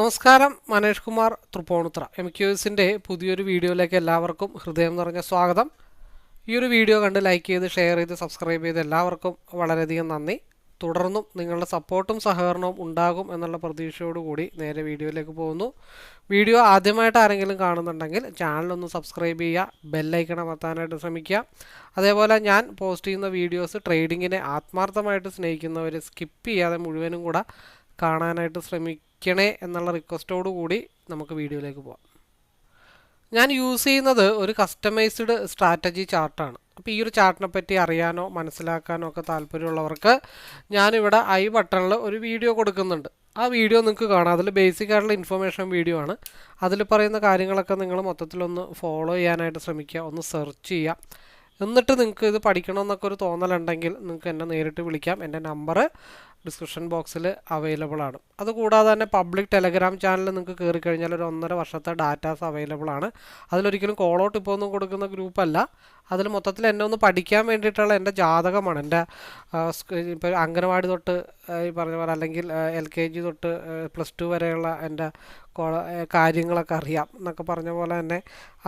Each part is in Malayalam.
നമസ്കാരം മനേഷ് കുമാർ തൃപ്പൂണിത്ര എം ക്യു എസിന്റെ പുതിയൊരു വീഡിയോയിലേക്ക് എല്ലാവർക്കും ഹൃദയം നിറഞ്ഞ സ്വാഗതം. ഈ ഒരു വീഡിയോ കണ്ട് ലൈക്ക് ചെയ്ത് ഷെയർ ചെയ്ത് സബ്സ്ക്രൈബ് ചെയ്ത് എല്ലാവർക്കും വളരെയധികം നന്ദി. തുടർന്നും നിങ്ങളുടെ സപ്പോർട്ടും സഹകരണവും ഉണ്ടാകും എന്നുള്ള പ്രതീക്ഷയോടുകൂടി നേരെ വീഡിയോയിലേക്ക് പോകുന്നു. വീഡിയോ ആദ്യമായിട്ട് ആരെങ്കിലും കാണുന്നുണ്ടെങ്കിൽ ചാനലൊന്ന് സബ്സ്ക്രൈബ് ചെയ്യുക ബെല്ലൈക്കൺ അമർത്താനായിട്ട് ശ്രമിക്കുക. അതേപോലെ ഞാൻ പോസ്റ്റ് ചെയ്യുന്ന വീഡിയോസ് ട്രേഡിങ്ങിനെ ആത്മാർത്ഥമായിട്ട് സ്നേഹിക്കുന്നവർ സ്കിപ്പ് ചെയ്യാതെ മുഴുവനും കൂടെ കാണാനായിട്ട് ശ്രമിക്കണേ എന്നുള്ള റിക്വസ്റ്റോടു കൂടി നമുക്ക് വീഡിയോയിലേക്ക് പോവാം. ഞാൻ യൂസ് ചെയ്യുന്നത് ഒരു കസ്റ്റമൈസ്ഡ് സ്ട്രാറ്റജി ചാർട്ടാണ് അപ്പോൾ ഈ ഒരു ചാർട്ടിനെ പറ്റി അറിയാനോ മനസ്സിലാക്കാനോ ഒക്കെ താല്പര്യമുള്ളവർക്ക് ഞാനിവിടെ ഐ ബട്ടണിൽ ഒരു വീഡിയോ കൊടുക്കുന്നുണ്ട്. ആ വീഡിയോ നിങ്ങൾക്ക് കാണാം. അതിൽ ബേസിക് ആയിട്ടുള്ള ഇൻഫർമേഷൻ വീഡിയോ ആണ്. അതിൽ പറയുന്ന കാര്യങ്ങളൊക്കെ നിങ്ങൾ മൊത്തത്തിലൊന്ന് ഫോളോ ചെയ്യാനായിട്ട് ശ്രമിക്കുക. ഒന്ന് സെർച്ച് ചെയ്യുക. എന്നിട്ട് നിങ്ങൾക്ക് ഇത് പഠിക്കണമെന്നൊക്കെ ഒരു തോന്നലുണ്ടെങ്കിൽ നിങ്ങൾക്ക് എന്നെ നേരിട്ട് വിളിക്കാം. എന്റെ നമ്പർ ഡിസ്ക്രിപ്ഷൻ ബോക്സിൽ അവൈലബിൾ ആണ്. അതുകൂടാതെ തന്നെ പബ്ലിക് ടെലഗ്രാം ചാനൽ നിങ്ങൾക്ക് കയറി കഴിഞ്ഞാൽ ഒരു ഒന്നര വർഷത്തെ ഡാറ്റാസ് അവൈലബിൾ ആണ്. അതിലൊരിക്കലും കോൾ ഔട്ട് ഇപ്പോൾ ഒന്നും കൊടുക്കുന്ന ഗ്രൂപ്പല്ല അതിൽ മൊത്തത്തിൽ എന്നെ ഒന്ന് പഠിക്കാൻ വേണ്ടിയിട്ടുള്ള എന്റെ ജാതകമാണ്. എന്റെ ഇപ്പോൾ അംഗനവാടി തൊട്ട് ഈ പറഞ്ഞ പോലെ അല്ലെങ്കിൽ എൽ കെ ജി തൊട്ട് പ്ലസ് ടു വരെയുള്ള എന്റെ കാര്യങ്ങളൊക്കെ അറിയാം എന്നൊക്കെ പറഞ്ഞ പോലെ തന്നെ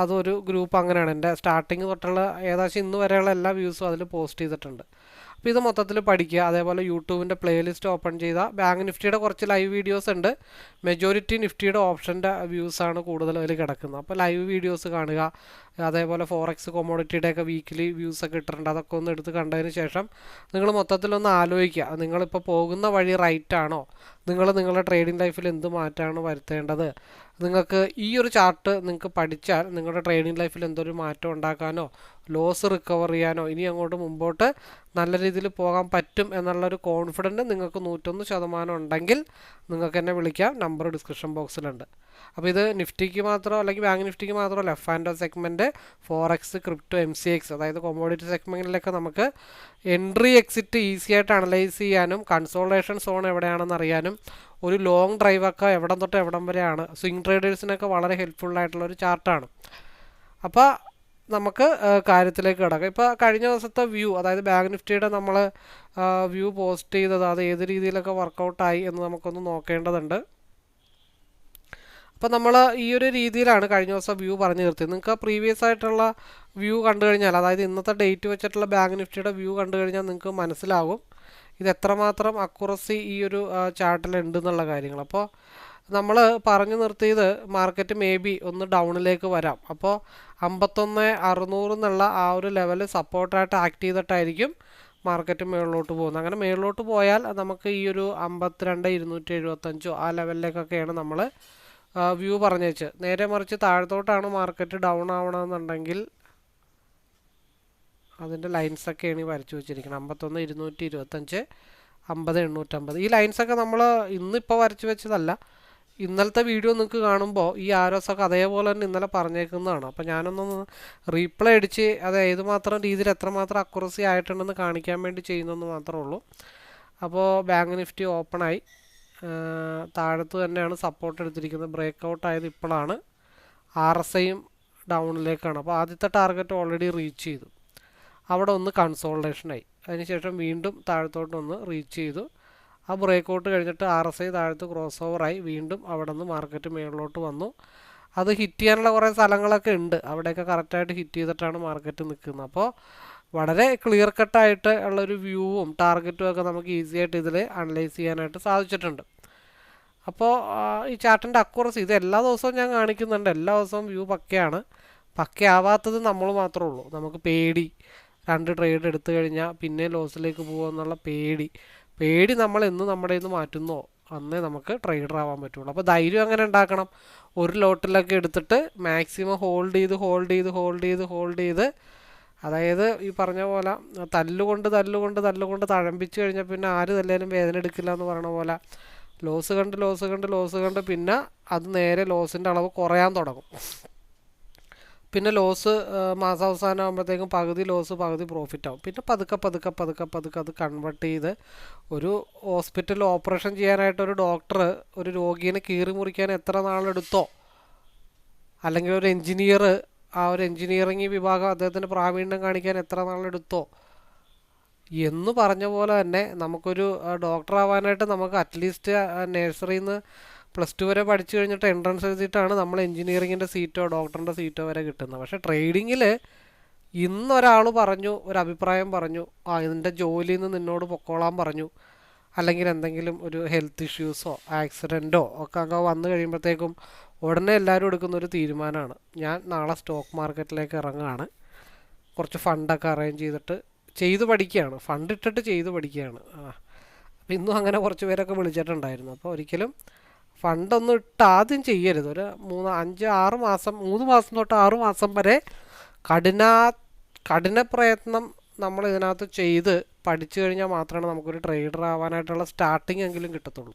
അതൊരു ഗ്രൂപ്പ് അങ്ങനെയാണ്. എന്റെ സ്റ്റാർട്ടിങ് തൊട്ടുള്ള ഏകദേശം ഇന്ന് വരെയുള്ള എല്ലാ വ്യൂസും അതിൽ പോസ്റ്റ് ചെയ്തിട്ടുണ്ട്. അപ്പോൾ ഇത് മൊത്തത്തിൽ പഠിക്കുക. അതേപോലെ യൂട്യൂബിന്റെ പ്ലേലിസ്റ്റ് ഓപ്പൺ ചെയ്താൽ ബാങ്ക് നിഫ്റ്റിയുടെ കുറച്ച് ലൈവ് വീഡിയോസ് ഉണ്ട്. മെജോറിറ്റി നിഫ്റ്റിയുടെ ഓപ്ഷന്റെ വ്യൂസാണ് കൂടുതൽ അതിൽ കിടക്കുന്നത്. അപ്പോൾ ലൈവ് വീഡിയോസ് കാണുക. അതേപോലെ ഫോറക്സ് കൊമോഡിറ്റിയുടെയൊക്കെ വീക്കിലി വ്യൂസ് ഒക്കെ ഇട്ടിട്ടുണ്ട്. അതൊക്കെ ഒന്ന് എടുത്ത് കണ്ടതിന് ശേഷം നിങ്ങൾ മൊത്തത്തിലൊന്ന് ആലോചിക്കുക. നിങ്ങളിപ്പോൾ പോകുന്ന വഴി റൈറ്റ് ആണോ? നിങ്ങൾ നിങ്ങളുടെ ട്രേഡിംഗ് ലൈഫിൽ എന്ത് മാറ്റമാണ് വരുത്തേണ്ടത്? നിങ്ങൾക്ക് ഈ ഒരു ചാർട്ട് നിങ്ങൾക്ക് പഠിച്ചാൽ നിങ്ങളുടെ ട്രേഡിംഗ് ലൈഫിൽ എന്തൊരു മാറ്റം ഉണ്ടാക്കാനോ ലോസ് റിക്കവർ ചെയ്യാനോ ഇനി അങ്ങോട്ട് മുമ്പോട്ട് നല്ല രീതിയിൽ പോകാൻ പറ്റും എന്നുള്ളൊരു കോൺഫിഡന്റ് നിങ്ങൾക്ക് നൂറ്റൊന്ന് ശതമാനം ഉണ്ടെങ്കിൽ നിങ്ങൾക്ക് എന്നെ വിളിക്കാം. നമ്പർ ഡിസ്ക്രിപ്ഷൻ ബോക്സിലുണ്ട് അപ്പോൾ ഇത് നിഫ്റ്റിക്ക് മാത്രം അല്ലെങ്കിൽ ബാങ്ക് നിഫ്റ്റിക്ക് മാത്രമല്ല F and segment forex crypto M C X അതായത് കൊമോഡിറ്റി സെഗ്മെന്റിലൊക്കെ നമുക്ക് എൻട്രി എക്സിറ്റ് ഈസി ആയിട്ട് അനലൈസ് ചെയ്യാനും കൺസോൾട്ടേഷൻ സോൺ എവിടെയാണെന്ന് അറിയാനും ഒരു ലോങ് ഡ്രൈവൊക്കെ എവിടം തൊട്ട് എവിടം വരെയാണ് സ്വിംഗ് ട്രേഡേഴ്സിനൊക്കെ വളരെ ഒരു ചാർട്ടാണ് അപ്പോൾ നമുക്ക് കാര്യത്തിലേക്ക് കിടക്കാം. ഇപ്പോൾ കഴിഞ്ഞ ദിവസത്തെ വ്യൂ അതായത് ബാങ്ക് നിഫ്റ്റിയുടെ നമ്മൾ വ്യൂ പോസ്റ്റ് ചെയ്തത് അത് ഏത് രീതിയിലൊക്കെ വർക്കൗട്ടായി എന്ന് നമുക്കൊന്ന് നോക്കേണ്ടതുണ്ട്. അപ്പോൾ നമ്മൾ ഈ ഒരു രീതിയിലാണ് കഴിഞ്ഞ ദിവസം വ്യൂ പറഞ്ഞു നിർത്തിയത് നിങ്ങൾക്ക് പ്രീവിയസ് ആയിട്ടുള്ള വ്യൂ കണ്ടു കഴിഞ്ഞാൽ അതായത് ഇന്നത്തെ ഡേറ്റ് വെച്ചിട്ടുള്ള ബാങ്ക് നിഫ്റ്റിയുടെ വ്യൂ കണ്ടു കഴിഞ്ഞാൽ നിങ്ങൾക്ക് മനസ്സിലാകും ഇത് എത്രമാത്രം അക്കുറസി ഈ ഒരു ചാർട്ടിൽ ഉണ്ട് എന്നുള്ള കാര്യങ്ങൾ. അപ്പോൾ നമ്മൾ പറഞ്ഞു നിർത്തിയത് മാർക്കറ്റ് മേ ബി ഒന്ന് ഡൗണിലേക്ക് വരാം. അപ്പോൾ അമ്പത്തൊന്ന് അറുന്നൂറ് എന്നുള്ള ആ ഒരു ലെവൽ സപ്പോർട്ടായിട്ട് ആക്ട് ചെയ്തിട്ടായിരിക്കും മാർക്കറ്റ് മുകളിലോട്ട് പോകുന്നത്. അങ്ങനെ മുകളിലോട്ട് പോയാൽ നമുക്ക് ഈ ഒരു അമ്പത്തിരണ്ട് ഇരുന്നൂറ്റി എഴുപത്തഞ്ചോ ആ ലെവലിലേക്കൊക്കെയാണ് നമ്മൾ വ്യൂ പറഞ്ഞു വെച്ച് നേരെ മറിച്ച് താഴത്തോട്ടാണ് മാർക്കറ്റ് ഡൗൺ ആവണമെന്നുണ്ടെങ്കിൽ അതിന്റെ ലൈൻസൊക്കെയാണ് ഈ വരച്ചു വെച്ചിരിക്കുന്നത് അമ്പത്തൊന്ന് ഇരുന്നൂറ്റി ഇരുപത്തഞ്ച് അമ്പത് എണ്ണൂറ്റമ്പത്. ഈ ലൈൻസൊക്കെ നമ്മൾ ഇന്നിപ്പോൾ വരച്ചു വെച്ചതല്ല. ഇന്നലത്തെ വീഡിയോ നിങ്ങൾക്ക് കാണുമ്പോൾ ഈ ആരോസൊക്കെ അതേപോലെ തന്നെ ഇന്നലെ പറഞ്ഞേക്കുന്നതാണ്. അപ്പോൾ ഞാനൊന്നൊന്ന് റീപ്ലൈ അടിച്ച് അത് ഏതുമാത്രം രീതിയിൽ എത്രമാത്രം അക്കുറസി ആയിട്ടുണ്ടെന്ന് കാണിക്കാൻ വേണ്ടി ചെയ്യുന്നെന്ന് മാത്രമേ ഉള്ളൂ. അപ്പോൾ ബാങ്ക് നിഫ്റ്റി ഓപ്പണായി താഴത്ത് തന്നെയാണ് സപ്പോർട്ട് എടുത്തിരിക്കുന്നത്. ബ്രേക്ക് ഔട്ട് ആയത് ഇപ്പോഴാണ്. ആർ എസ് ഐയും ഡൗണിലേക്കാണ് അപ്പോൾ ആദ്യത്തെ ടാർഗറ്റ് ഓൾറെഡി റീച്ച് ചെയ്തു. അവിടെ ഒന്ന് കൺസോൾട്ടേഷനായി അതിനുശേഷം വീണ്ടും താഴത്തോട്ട് ഒന്ന് റീച്ച് ചെയ്തു. ആ ബ്രേക്ക് ഔട്ട് കഴിഞ്ഞിട്ട് ആർ എസ് ഐ താഴത്ത് ക്രോസ് ഓവറായി വീണ്ടും അവിടെ നിന്ന് മാർക്കറ്റ് മേളിലോട്ട് വന്നു. അത് ഹിറ്റ് ചെയ്യാനുള്ള കുറേ സ്ഥലങ്ങളൊക്കെ ഉണ്ട്. അവിടെയൊക്കെ കറക്റ്റായിട്ട് ഹിറ്റ് ചെയ്തിട്ടാണ് മാർക്കറ്റ് നിൽക്കുന്നത്. അപ്പോൾ വളരെ ക്ലിയർ കട്ടായിട്ട് ഉള്ളൊരു വ്യൂവും ടാർഗറ്റും ഒക്കെ നമുക്ക് ഈസി ആയിട്ട് ഇതിൽ അനലൈസ് ചെയ്യാനായിട്ട് സാധിച്ചിട്ടുണ്ട്. അപ്പോൾ ഈ ചാർട്ടിന്റെ അക്യൂറസി ഇത് എല്ലാ ദിവസവും ഞാൻ കാണിക്കുന്നുണ്ട്. എല്ലാ ദിവസവും വ്യൂ പക്കയാണ്. പക്കയാവാത്തത് നമ്മൾ മാത്രമേ ഉള്ളൂ. നമുക്ക് പേടി. രണ്ട് ട്രേഡ് എടുത്തു കഴിഞ്ഞാൽ പിന്നെ ലോസിലേക്ക് പോകുമെന്നുള്ള പേടി. പേടി നമ്മൾ എന്ന് നമ്മുടെ നിന്ന് മാറ്റുന്നോ? അന്നേ നമുക്ക് ട്രേഡർ ആവാൻ പറ്റുള്ളൂ. അപ്പോൾ ധൈര്യം അങ്ങനെ ഉണ്ടാക്കണം? ഒരു ലോട്ടിലൊക്കെ എടുത്തിട്ട് മാക്സിമം ഹോൾഡ് ചെയ്ത് ഹോൾഡ് ചെയ്ത് ഹോൾഡ് ചെയ്ത് ഹോൾഡ് ചെയ്ത്. അതായത് ഈ പറഞ്ഞ പോലെ തല്ലുകൊണ്ട് തല്ലുകൊണ്ട് തല്ലുകൊണ്ട് തഴമ്പിച്ച് കഴിഞ്ഞാൽ പിന്നെ ആര് തല്ലേലും വേദന എടുക്കില്ല എന്ന് പറയണ പോലെ ലോസ് കണ്ട് ലോസ് കണ്ട് ലോസ് കണ്ട് പിന്നെ അത് നേരെ ലോസിന്റെ അളവ് കുറയാൻ തുടങ്ങും. പിന്നെ ലോസ് മാസാവസാനം ആകുമ്പോഴത്തേക്കും പകുതി ലോസ് പകുതി പ്രോഫിറ്റ് ആവും. പിന്നെ പതുക്കെ പതുക്കെ പതുക്കെ പതുക്കെ അത് കൺവേർട്ട് ചെയ്ത് ഒരു ഹോസ്പിറ്റൽ ഓപ്പറേഷൻ ചെയ്യാനായിട്ട് ഒരു ഡോക്ടർ ഒരു രോഗീനെ കീറി മുറിക്കാൻ എത്ര നാളെടുത്തോ അല്ലെങ്കിൽ ഒരു എൻജിനീയർ ആ ഒരു എൻജിനീയറിംഗ് വിഭാഗം അദ്ദേഹത്തിന്റെ പ്രാവീണ്യം കാണിക്കാൻ എത്ര നാളെടുത്തോ എന്ന് പറഞ്ഞ പോലെ തന്നെ നമുക്കൊരു ഡോക്ടർ ആവാനായിട്ട് നമുക്ക് അറ്റ്ലീസ്റ്റ് നഴ്സറിയിൽ നിന്ന് പ്ലസ് ടു വരെ പഠിച്ചു കഴിഞ്ഞിട്ട് എൻട്രൻസ് എഴുതിയിട്ടാണ് നമ്മൾ എഞ്ചിനീയറിങ്ങിന്റെ സീറ്റോ ഡോക്ടറിന്റെ സീറ്റോ വരെ കിട്ടുന്നത്. പക്ഷേ ട്രേഡിങ്ങിൽ ഇന്നൊരാൾ പറഞ്ഞു ഒരു അഭിപ്രായം പറഞ്ഞു ആ ഇതിന്റെ ജോലിയിൽ നിന്ന് നിന്നോട് പൊക്കോളാൻ പറഞ്ഞു അല്ലെങ്കിൽ എന്തെങ്കിലും ഒരു ഹെൽത്ത് ഇഷ്യൂസോ ആക്സിഡന്റോ ഒക്കെ അങ്ങ് വന്നു കഴിയുമ്പോഴത്തേക്കും ഉടനെ എല്ലാവരും എടുക്കുന്ന ഒരു തീരുമാനമാണ്. ഞാൻ നാളെ സ്റ്റോക്ക് മാർക്കറ്റിലേക്ക് ഇറങ്ങുകയാണ്. കുറച്ച് ഫണ്ടൊക്കെ അറേഞ്ച് ചെയ്തിട്ട് ചെയ്ത് പഠിക്കുകയാണ്. ഫണ്ട് ഇട്ടിട്ട് ചെയ്ത് പഠിക്കുകയാണ്. അപ്പോൾ ഇന്നും അങ്ങനെ കുറച്ച് പേരൊക്കെ വിളിച്ചിട്ടുണ്ടായിരുന്നു. അപ്പോൾ ഒരിക്കലും ഫണ്ടൊന്നും ഇട്ട് ആദ്യം ചെയ്യരുത്. ഒരു മൂന്ന് അഞ്ച് ആറ് മാസം മൂന്ന് മാസം തൊട്ട് ആറ് മാസം വരെ കഠിന കഠിന പ്രയത്നം നമ്മൾ ഇതിനകത്ത് ചെയ്ത് പഠിച്ചു കഴിഞ്ഞാൽ മാത്രമേ നമുക്കൊരു ട്രേഡർ ആവാനായിട്ടുള്ള സ്റ്റാർട്ടിങ് എങ്കിലും കിട്ടത്തുള്ളൂ.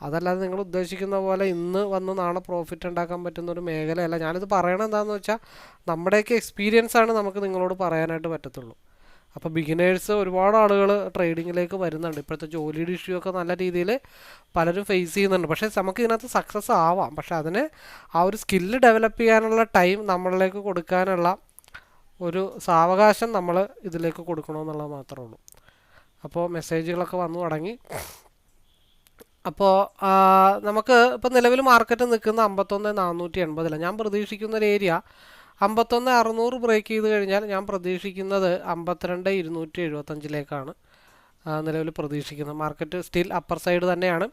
അതല്ലാതെ നിങ്ങൾ ഉദ്ദേശിക്കുന്ന പോലെ ഇന്ന് വന്ന് നാളെ പ്രോഫിറ്റ് ഉണ്ടാക്കാൻ പറ്റുന്ന ഒരു മേഖലയല്ല. ഞാനിത് പറയണത് എന്താണെന്ന് വെച്ചാൽ നമ്മുടെയൊക്കെ എക്സ്പീരിയൻസ് ആണ് നമുക്ക് നിങ്ങളോട് പറയാനായിട്ട് പറ്റത്തുള്ളൂ. അപ്പോൾ ബിഗിനേഴ്സ് ഒരുപാട് ആളുകൾ ട്രേഡിങ്ങിലേക്ക് വരുന്നുണ്ട്. ഇപ്പോഴത്തെ ജോലിയുടെ ഇഷ്യൂ ഒക്കെ നല്ല രീതിയിൽ പലരും ഫേസ് ചെയ്യുന്നുണ്ട്. പക്ഷേ നമുക്ക് ഇതിനകത്ത് സക്സസ് ആവാം. പക്ഷേ അതിന് ആ ഒരു സ്കില്ല് ഡെവലപ്പ് ചെയ്യാനുള്ള ടൈം നമ്മളിലേക്ക് കൊടുക്കാനുള്ള ഒരു സാവകാശം നമ്മൾ ഇതിലേക്ക് കൊടുക്കണമെന്നുള്ളത് മാത്രമേ ഉള്ളൂ. അപ്പോൾ മെസ്സേജുകളൊക്കെ വന്നു തുടങ്ങി. അപ്പോൾ നമുക്ക് ഇപ്പോൾ നിലവിൽ മാർക്കറ്റ് നിൽക്കുന്ന അമ്പത്തൊന്ന് നാനൂറ്റി എൺപതിലാണ് ഞാൻ പ്രതീക്ഷിക്കുന്ന ഒരു ഏരിയ അമ്പത്തൊന്ന് അറുന്നൂറ് ബ്രേക്ക് ചെയ്ത് കഴിഞ്ഞാൽ ഞാൻ പ്രതീക്ഷിക്കുന്നത് അമ്പത്തിരണ്ട് ഇരുന്നൂറ്റി എഴുപത്തഞ്ചിലേക്കാണ്. നിലവിൽ പ്രതീക്ഷിക്കുന്നത്. മാർക്കറ്റ് സ്റ്റിൽ അപ്പർ സൈഡ് തന്നെയാണ്.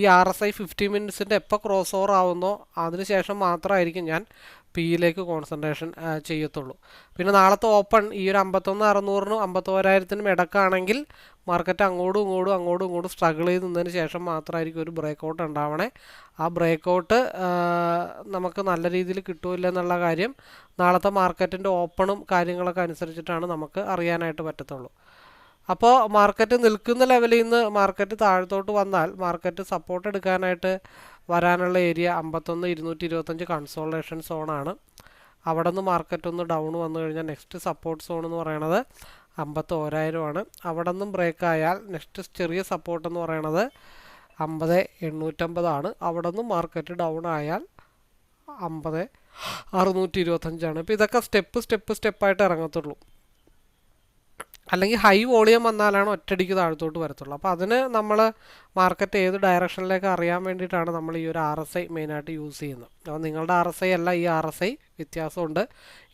ഈ ആർ എസ് ഐ ഫിഫ്റ്റി മിനിറ്റ്സിന്റെ എപ്പോൾ ക്രോസ് ഓവർ ആവുന്നോ അതിനുശേഷം മാത്രമായിരിക്കും ഞാൻ പിയിലേക്ക് കോൺസെൻട്രേഷൻ ചെയ്യത്തുള്ളൂ. പിന്നെ നാളത്തെ ഓപ്പൺ ഈ ഒരു അമ്പത്തൊന്ന് അറുന്നൂറിനും അമ്പത്തോരായിരത്തിനും ഇടക്കാണെങ്കിൽ മാർക്കറ്റ് അങ്ങോട്ടും ഇങ്ങോട്ടും അങ്ങോട്ടും ഇങ്ങോട്ടും സ്ട്രഗിൾ ചെയ്ത് നിന്നതിന് ശേഷം മാത്രമായിരിക്കും ഒരു ബ്രേക്ക് ഔട്ട് ഉണ്ടാവണേ. ആ ബ്രേക്ക് ഔട്ട് നമുക്ക് നല്ല രീതിയിൽ കിട്ടുമില്ല എന്നുള്ള കാര്യം നാളത്തെ മാർക്കറ്റിന്റെ ഓപ്പണും കാര്യങ്ങളൊക്കെ അനുസരിച്ചിട്ടാണ് നമുക്ക് അറിയാനായിട്ട് പറ്റത്തുള്ളൂ. അപ്പോൾ മാർക്കറ്റ് നിൽക്കുന്ന ലെവലിൽ നിന്ന് മാർക്കറ്റ് താഴത്തോട്ട് വന്നാൽ മാർക്കറ്റ് സപ്പോർട്ട് എടുക്കാനായിട്ട് വരാനുള്ള ഏരിയ അമ്പത്തൊന്ന് ഇരുന്നൂറ്റി ഇരുപത്തഞ്ച് കൺസോളേഷൻ സോണാണ് അവിടെ നിന്ന് മാർക്കറ്റ് ഒന്ന് ഡൗൺ വന്നു കഴിഞ്ഞാൽ നെക്സ്റ്റ് സപ്പോർട്ട് സോൺ എന്ന് പറയണത് അമ്പത്തോരായിരമാണ് അവിടെ നിന്നും ബ്രേക്ക് ആയാൽ നെക്സ്റ്റ് ചെറിയ സപ്പോർട്ട് എന്ന് പറയണത് അമ്പത് എണ്ണൂറ്റമ്പതാണ് അവിടെ നിന്നും മാർക്കറ്റ് ഡൗൺ ആയാൽ അമ്പത് അറുന്നൂറ്റി ഇരുപത്തഞ്ചാണ് ഇപ്പോൾ ഇതൊക്കെ സ്റ്റെപ്പ് സ്റ്റെപ്പ് സ്റ്റെപ്പായിട്ട് ഇറങ്ങത്തുള്ളൂ. അല്ലെങ്കിൽ ഹൈ വോളിയം വന്നാലാണ് ഒറ്റടിക്ക് താഴത്തോട്ട് വരത്തുള്ളൂ. അപ്പോൾ അതിന് നമ്മൾ മാർക്കറ്റ് ഏത് ഡയറക്ഷനിലേക്ക് അറിയാൻ വേണ്ടിയിട്ടാണ് നമ്മൾ ഈ ഒരു ആർ എസ് ഐ മെയിനായിട്ട് യൂസ് ചെയ്യുന്നത്. അപ്പോൾ നിങ്ങളുടെ ആർ എസ് ഐ അല്ല ഈ ആർ എസ് ഐ വ്യത്യാസമുണ്ട്.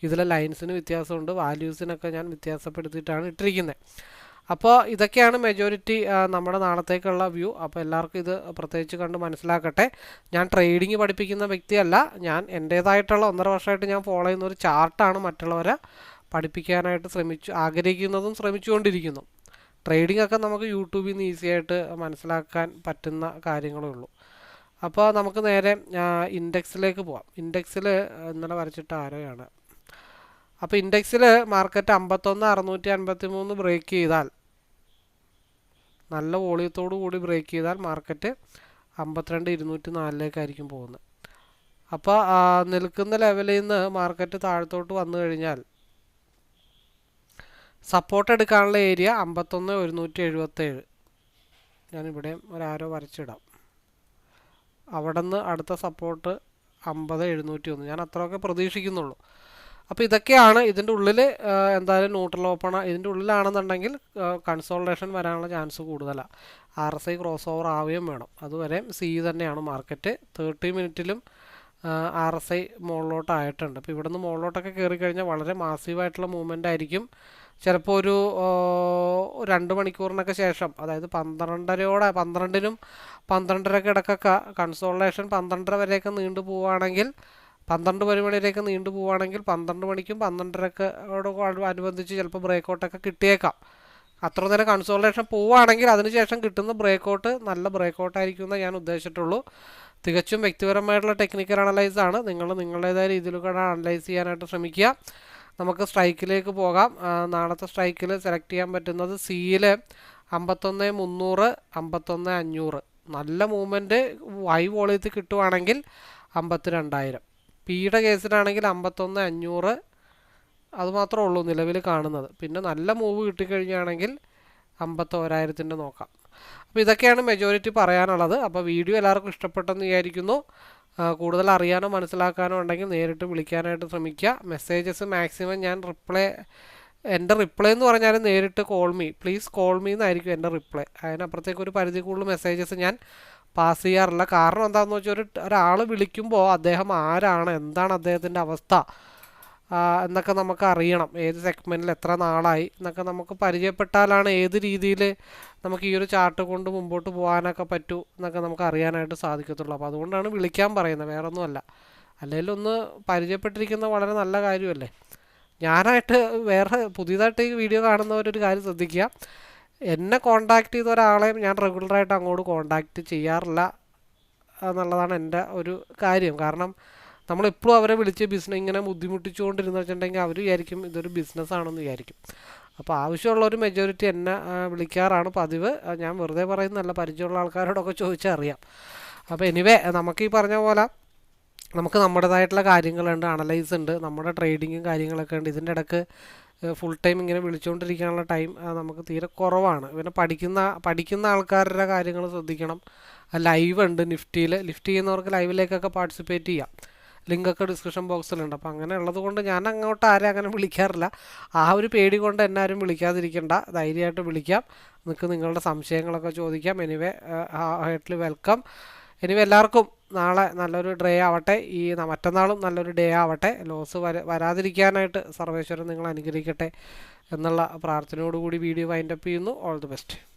ഇതിലെ ലൈൻസിന് വ്യത്യാസമുണ്ട്. വാല്യൂസിനൊക്കെ ഞാൻ വ്യത്യാസപ്പെടുത്തിയിട്ടാണ് ഇട്ടിരിക്കുന്നത് അപ്പോൾ ഇതൊക്കെയാണ് മെജോറിറ്റി നമ്മുടെ നാളത്തേക്കുള്ള വ്യൂ അപ്പോൾ എല്ലാവർക്കും ഇത് പ്രത്യേകിച്ച് കണ്ട് മനസ്സിലാക്കട്ടെ. ഞാൻ ട്രേഡിംഗ് പഠിപ്പിക്കുന്ന വ്യക്തിയല്ല. ഞാൻ എന്റേതായിട്ടുള്ള ഒന്നര വർഷമായിട്ട് ഞാൻ ഫോളോ ചെയ്യുന്ന ഒരു ചാർട്ടാണ് മറ്റുള്ളവരെ പഠിപ്പിക്കാനായിട്ട് ശ്രമിച്ചു ആഗ്രഹിക്കുന്നതും ശ്രമിച്ചുകൊണ്ടിരിക്കുന്നു. ട്രേഡിംഗ് ഒക്കെ നമുക്ക് യൂട്യൂബിൽ നിന്ന് ഈസി ആയിട്ട് മനസ്സിലാക്കാൻ പറ്റുന്ന കാര്യങ്ങളേ ഉള്ളൂ. അപ്പോൾ നമുക്ക് നേരെ ഇൻഡെക്സിലേക്ക് പോവാം. ഇൻഡെക്സിൽ ഇന്നലെ വരച്ചിട്ട് ആരോയാണ്? അപ്പോൾ ഇൻഡെക്സിൽ മാർക്കറ്റ് അമ്പത്തൊന്ന് അറുന്നൂറ്റി അൻപത്തി മൂന്ന് ബ്രേക്ക് ചെയ്താൽ നല്ല വോളിയത്തോടു കൂടി ബ്രേക്ക് ചെയ്താൽ മാർക്കറ്റ് അമ്പത്തിരണ്ട് ഇരുന്നൂറ്റി നാലിലേക്കായിരിക്കും പോകുന്നത്. അപ്പോൾ നിൽക്കുന്ന ലെവലിൽ നിന്ന് മാർക്കറ്റ് താഴത്തോട്ട് വന്നു കഴിഞ്ഞാൽ സപ്പോർട്ട് എടുക്കാനുള്ള ഏരിയ അമ്പത്തൊന്ന് ഒരുന്നൂറ്റി എഴുപത്തേഴ്. ഞാനിവിടെ ഒരാരോ വരച്ചിടാം. അവിടെ നിന്ന് അടുത്ത സപ്പോർട്ട് അമ്പത് എഴുന്നൂറ്റി ഒന്ന്. ഞാൻ അത്രയൊക്കെ പ്രതീക്ഷിക്കുന്നുള്ളൂ. അപ്പോൾ ഇതൊക്കെയാണ് ഇതിന്റെ ഉള്ളിൽ എന്തായാലും ന്യൂട്രൽ ഓപ്പൺ ഇതിന്റെ ഉള്ളിലാണെന്നുണ്ടെങ്കിൽ കൺസോൾട്ടേഷൻ വരാനുള്ള ചാൻസ് കൂടുതലാണ് R S I cross over ആവുകയും വേണം. അതുവരെ സി തന്നെയാണ് മാർക്കറ്റ് തേർട്ടി മിനിറ്റിലും ആർ എസ് ഐ മുകളിലോട്ടായിട്ടുണ്ട്. അപ്പോൾ ഇവിടെ നിന്ന് മുകളിലോട്ടൊക്കെ കയറി കഴിഞ്ഞാൽ വളരെ മാസീവായിട്ടുള്ള മൂവ്മെന്റ് ആയിരിക്കും. ചിലപ്പോൾ ഒരു രണ്ട് മണിക്കൂറിനൊക്കെ ശേഷം അതായത് പന്ത്രണ്ടരയോടെ പന്ത്രണ്ടിനും പന്ത്രണ്ടരക്ക് ഇടക്കൊക്കെ കൺസോളേഷൻ പന്ത്രണ്ടര വരെയൊക്കെ നീണ്ടു പോവുകയാണെങ്കിൽ പന്ത്രണ്ട് മണിവരെയൊക്കെ നീണ്ടു പോവുകയാണെങ്കിൽ പന്ത്രണ്ട് മണിക്കും പന്ത്രണ്ടരക്കോട് അനുബന്ധിച്ച് ചിലപ്പോൾ ബ്രേക്ക് ഔട്ടൊക്കെ കിട്ടിയേക്കാം. അത്ര നേരം കൺസോളേഷൻ പോവുകയാണെങ്കിൽ അതിനുശേഷം കിട്ടുന്ന ബ്രേക്ക് ഔട്ട് നല്ല ബ്രേക്ക് ഔട്ട് ആയിരിക്കും ഞാൻ ഉദ്ദേശിച്ചിട്ടുള്ളൂ. തികച്ചും വ്യക്തിപരമായിട്ടുള്ള ടെക്നിക്കൽ അനലൈസ് ആണ്. നിങ്ങൾ നിങ്ങളുടേതായ രീതിയിലൂടെ അനലൈസ് ചെയ്യാനായിട്ട് ശ്രമിക്കുക. നമുക്ക് സ്ട്രൈക്കിലേക്ക് പോകാം. നാളത്തെ സ്ട്രൈക്കിൽ സെലക്ട് ചെയ്യാൻ പറ്റുന്നത് സിയിൽ അമ്പത്തൊന്ന് മുന്നൂറ് അമ്പത്തൊന്ന് അഞ്ഞൂറ്. നല്ല മൂവ്മെന്റ് വൈ വോളിയത്തിൽ കിട്ടുവാണെങ്കിൽ അമ്പത്തി രണ്ടായിരം പിയുടെ കേസിലാണെങ്കിൽ അമ്പത്തൊന്ന് അഞ്ഞൂറ്. അതുമാത്രമേ ഉള്ളൂ നിലവിൽ കാണുന്നത്. പിന്നെ നല്ല മൂവ് കിട്ടിക്കഴിഞ്ഞാണെങ്കിൽ അമ്പത്തോരായിരത്തിന്റെ നോക്കാം. അപ്പോൾ ഇതൊക്കെയാണ് മെജോറിറ്റി പറയാനുള്ളത്. അപ്പോൾ വീഡിയോ എല്ലാവർക്കും ഇഷ്ടപ്പെട്ടെന്ന് വിചാരിക്കുന്നു. കൂടുതൽ അറിയാനോ മനസ്സിലാക്കാനോ ഉണ്ടെങ്കിൽ നേരിട്ട് വിളിക്കാനായിട്ട് ശ്രമിക്കുക. മെസ്സേജസ് മാക്സിമം ഞാൻ റിപ്ലൈ എന്റെ റിപ്ലൈ എന്ന് പറഞ്ഞാൽ നേരിട്ട് call me please call me എന്നായിരിക്കും എന്റെ റിപ്ലൈ അതിനപ്പുറത്തേക്ക് ഒരു പരിധി കൂടുതൽ മെസ്സേജസ് ഞാൻ പാസ് ചെയ്യാറില്ല. കാരണം എന്താണെന്ന് വെച്ചാൽ ഒരു ഒരാൾ വിളിക്കുമ്പോൾ അദ്ദേഹം ആരാണ്? എന്താണ് അദ്ദേഹത്തിന്റെ അവസ്ഥ? എന്നൊക്കെ നമുക്ക് അറിയണം. ഏത് സെഗ്മെന്റിൽ എത്ര നാളായി എന്നൊക്കെ നമുക്ക് പരിചയപ്പെട്ടാലാണ് ഏത് രീതിയിൽ നമുക്ക് ഈ ഒരു ചാർട്ട് കൊണ്ട് മുമ്പോട്ട് പോകാനൊക്കെ പറ്റൂ എന്നൊക്കെ നമുക്ക് അറിയാനായിട്ട് സാധിക്കത്തുള്ളൂ. അപ്പോൾ അതുകൊണ്ടാണ് വിളിക്കാൻ പറയുന്നത്. വേറെ ഒന്നുമല്ല അല്ലെങ്കിൽ ഒന്ന് പരിചയപ്പെട്ടിരിക്കുന്ന വളരെ നല്ല കാര്യമല്ലേ? ഞാനായിട്ട് വേറെ പുതിയതായിട്ട് ഈ വീഡിയോ കാണുന്നവരൊരു കാര്യം ശ്രദ്ധിക്കുക. എന്നെ കോണ്ടാക്ട് ചെയ്ത ഒരാളെയും ഞാൻ റെഗുലറായിട്ട് അങ്ങോട്ട് കോണ്ടാക്ട് ചെയ്യാറില്ല എന്നുള്ളതാണ് എന്റെ ഒരു കാര്യം. കാരണം നമ്മളെപ്പോഴും അവരെ വിളിച്ച് ബിസിനസ് ഇങ്ങനെ ബുദ്ധിമുട്ടിച്ചുകൊണ്ടിരുന്ന വെച്ചിട്ടുണ്ടെങ്കിൽ അവർ വിചാരിക്കും ഇതൊരു ബിസിനസ് ആണെന്ന് വിചാരിക്കും. അപ്പോൾ ആവശ്യമുള്ള ഒരു മെജോറിറ്റി എന്നെ വിളിക്കാറാണ് പതിവ്. ഞാൻ വെറുതെ പറയുന്നതല്ല പരിചയമുള്ള ആൾക്കാരോടൊക്കെ ചോദിച്ചറിയാം. അപ്പോൾ എനിവേ നമുക്ക് ഈ പറഞ്ഞ പോലെ നമുക്ക് നമ്മുടേതായിട്ടുള്ള കാര്യങ്ങളുണ്ട് അനലൈസ് ഉണ്ട്. നമ്മുടെ ട്രേഡിങ്ങും കാര്യങ്ങളൊക്കെ ഉണ്ട്. ഇതിന്റെ ഇടയ്ക്ക് ഫുൾ ടൈം ഇങ്ങനെ വിളിച്ചുകൊണ്ടിരിക്കാനുള്ള ടൈം നമുക്ക് തീരെ കുറവാണ്. പിന്നെ പഠിക്കുന്ന പഠിക്കുന്ന ആൾക്കാരുടെ കാര്യങ്ങൾ ശ്രദ്ധിക്കണം. ലൈവ് ഉണ്ട് നിഫ്റ്റിയിൽ ലിഫ്റ്റ് ചെയ്യുന്നവർക്ക് ലൈവിലേക്കൊക്കെ പാർട്ടിസിപ്പേറ്റ് ചെയ്യാം. ലിങ്കൊക്കെ ഡിസ്ക്രിപ്ഷൻ ബോക്സിലുണ്ട് അപ്പോൾ അങ്ങനെ ഉള്ളത് കൊണ്ട് ഞാൻ അങ്ങോട്ട് ആരും അങ്ങനെ വിളിക്കാറില്ല. ആ ഒരു പേടി കൊണ്ട് എന്നെ ആരും വിളിക്കാതിരിക്കണ്ട. ധൈര്യമായിട്ട് വിളിക്കാം. നിങ്ങൾക്ക് നിങ്ങളുടെ സംശയങ്ങളൊക്കെ ചോദിക്കാം. എനിവേ ഹേട്ടിൽ വെൽക്കം എനിവേ എല്ലാവർക്കും നാളെ നല്ലൊരു ഡേ ആവട്ടെ. ഈ മറ്റന്നാളും നല്ലൊരു ഡേ ആവട്ടെ. ലോസ് വര വരാതിരിക്കാനായിട്ട് സർവേശ്വരൻ നിങ്ങൾ അനുഗ്രഹിക്കട്ടെ എന്നുള്ള പ്രാർത്ഥനയോടുകൂടി വീഡിയോ വൈൻഡപ്പ് ചെയ്യുന്നു. All the best